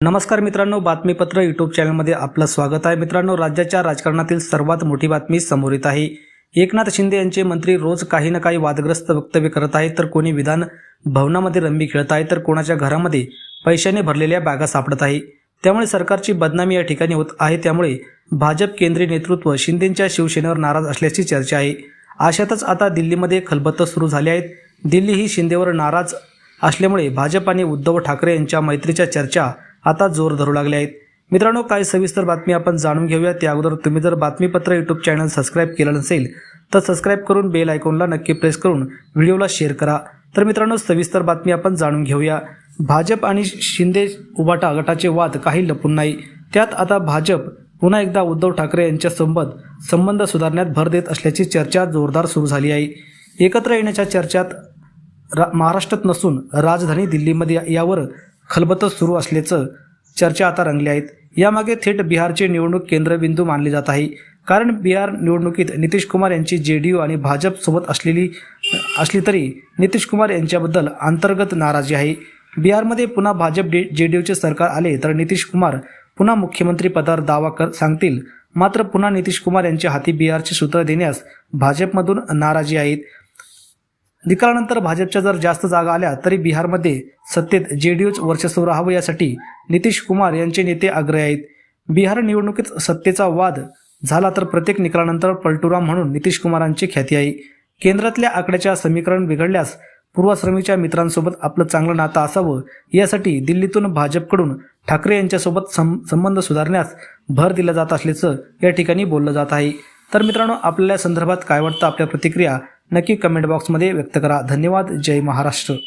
नमस्कार मित्रांनो बातमीपत्र यूट्यूब चॅनलमध्ये आपलं स्वागत आहे. मित्रांनो राज्याच्या राजकारणातील सर्वात मोठी बातमी समोर येत आहे. एकनाथ शिंदे यांचे मंत्री रोज काही ना काही वादग्रस्त वक्तव्य करत आहेत तर कोणी विधान भवनामध्ये रंबी खेळत आहे तर कोणाच्या घरामध्ये पैशाने भरलेल्या बॅगा सापडत आहे. त्यामुळे सरकारची बदनामी या ठिकाणी होत आहे त्यामुळे भाजप केंद्रीय नेतृत्व शिंदेंच्या शिवसेनेवर नाराज असल्याची चर्चा आहे. अशातच आता दिल्लीमध्ये खलबत्त सुरू झाले आहेत. दिल्ली ही शिंदेवर नाराज असल्यामुळे भाजप आणि उद्धव ठाकरे यांच्या मैत्रीच्या चर्चा आता जोर धरू लागले आहेत. मित्रांनो काय सविस्तर बातमी आपण जाणून घेऊया. त्या अगोदर तुम्ही जर बातमीपत्र यूट्यूब चॅनल सबस्क्राईब केलं नसेल तर सबस्क्राईब करून बेल आयकॉनला नक्की प्रेस करून व्हिडिओला शेअर करा. तर मित्रांनो सविस्तर बातमी आपण जाणून घेऊया. भाजप आणि शिंदे उबाटा गटाचे वाद काही लपून नाही. त्यात आता भाजप पुन्हा एकदा उद्धव ठाकरे यांच्यासोबत संबंध सुधारण्यात भर देत असल्याची चर्चा जोरदार सुरू झाली आहे. एकत्र येण्याच्या चर्चात रा महाराष्ट्रात नसून राजधानी दिल्लीमध्ये यावर खलबतच सुरू असल्याचं चर्चा आता रंगल्या आहेत. यामागे थेट बिहारचे निवडणूक केंद्रबिंदू मानले जात आहे. कारण बिहार निवडणुकीत नितीश कुमार यांची जे डी यू आणि भाजपसोबत असलेली असली तरी नितीश कुमार यांच्याबद्दल अंतर्गत नाराजी आहे. बिहारमध्ये पुन्हा भाजप डे जे डी यूचे सरकार आले तर नितीश कुमार पुन्हा मुख्यमंत्री पदावर दावा कर सांगतील. मात्र पुन्हा नितीश कुमार यांच्या हाती बिहारचे सूत्र देण्यास भाजपमधून नाराजी आहेत. निकालानंतर भाजपच्या जर जास्त जागा आल्या तरी बिहारमध्ये सत्तेत जे डी यूच वर्चस्व राहावं यासाठी नितीश कुमार यांचे नेते आग्रही आहेत. बिहार निवडणुकीत सत्तेचा वाद झाला तर प्रत्येक निकालानंतर पलटुराम म्हणून नितीश कुमारांची ख्याती आहे. केंद्रातल्या आकड्याच्या समीकरण बिघडल्यास पूर्वाश्रमीच्या मित्रांसोबत आपलं चांगलं नातं असावं यासाठी दिल्लीतून भाजपकडून ठाकरे यांच्यासोबत सं संबंध सुधारण्यास भर दिला जात असल्याचं या ठिकाणी बोललं जात आहे. तर मित्रांनो आपल्याला संदर्भात काय वाटतं? आपल्या प्रतिक्रिया नक्की कमेंट बॉक्समध्ये व्यक्त करा. धन्यवाद. जय महाराष्ट्र.